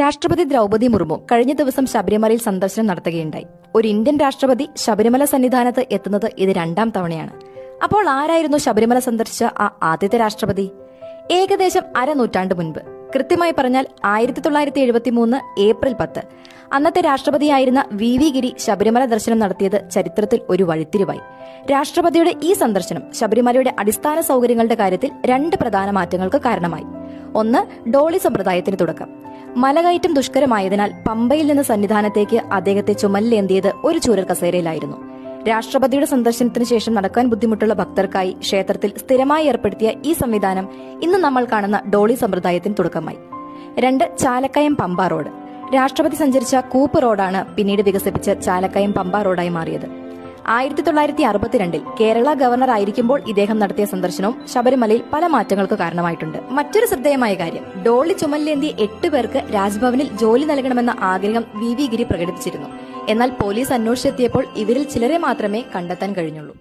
രാഷ്ട്രപതി ദ്രൗപദി മുർമു കഴിഞ്ഞ ദിവസം ശബരിമലയിൽ സന്ദർശനം നടത്തുകയുണ്ടായി. ഒരു ഇന്ത്യൻ രാഷ്ട്രപതി ശബരിമല സന്നിധാനത്ത് എത്തുന്നത് ഇത് രണ്ടാം തവണയാണ്. അപ്പോൾ ആരായിരുന്നു ശബരിമല സന്ദർശിച്ച ആ ആദ്യത്തെ രാഷ്ട്രപതി? ഏകദേശം അരനൂറ്റാണ്ട് മുൻപ്. കൃത്യമായി പറഞ്ഞാൽ ആയിരത്തി തൊള്ളായിരത്തി എഴുപത്തി മൂന്ന് ഏപ്രിൽ പത്ത്. അന്നത്തെ രാഷ്ട്രപതിയായിരുന്ന വി വി ഗിരി ശബരിമല ദർശനം നടത്തിയത് ചരിത്രത്തിൽ ഒരു വഴിത്തിരിവായി. രാഷ്ട്രപതിയുടെ ഈ സന്ദർശനം ശബരിമലയുടെ അടിസ്ഥാന സൗകര്യങ്ങളുടെ കാര്യത്തിൽ രണ്ട് പ്രധാന മാറ്റങ്ങൾക്ക് കാരണമായി. ഒന്ന് ഡോളി സമ്പ്രദായത്തിന് തുടക്കം. മലകയറ്റം ദുഷ്കരമായതിനാൽ പമ്പയിൽ നിന്ന് സന്നിധാനത്തേക്ക് അദ്ദേഹത്തെ ചുമലിലേന്തിയത് ഒരു ചൂരൽ കസേരയിലായിരുന്നു. രാഷ്ട്രപതിയുടെ സന്ദർശനത്തിന് ശേഷം നടക്കാൻ ബുദ്ധിമുട്ടുള്ള ഭക്തർക്കായി ക്ഷേത്രത്തിൽ സ്ഥിരമായി ഏർപ്പെടുത്തിയ ഈ സംവിധാനം ഇന്ന് നമ്മൾ കാണുന്ന ഡോളി സമ്പ്രദായത്തിന് തുടക്കമായി. രണ്ട് ചാലക്കയം പമ്പ റോഡ്. രാഷ്ട്രപതി സഞ്ചരിച്ച കൂപ്പ് റോഡാണ് പിന്നീട് വികസിപ്പിച്ച് ചാലക്കയം പമ്പ റോഡായി മാറിയത്. ആയിരത്തി തൊള്ളായിരത്തി അറുപത്തിരണ്ടിൽ കേരള ഗവർണർ ആയിരിക്കുമ്പോൾ ഇദ്ദേഹം നടത്തിയ സന്ദർശനവും ശബരിമലയിൽ പല മാറ്റങ്ങൾക്ക് കാരണമായിട്ടുണ്ട്. മറ്റൊരു ശ്രദ്ധേയമായ കാര്യം ഡോളി ചുമലിലേന്തി എട്ട് പേർക്ക് രാജ്ഭവനിൽ ജോലി നൽകണമെന്ന ആഗ്രഹം വി വി ഗിരി പ്രകടിപ്പിച്ചിരുന്നു. എന്നാൽ പോലീസ് അന്വേഷിച്ചെത്തിയപ്പോൾ ഇവരിൽ ചിലരെ മാത്രമേ കണ്ടെത്താൻ കഴിഞ്ഞുള്ളൂ.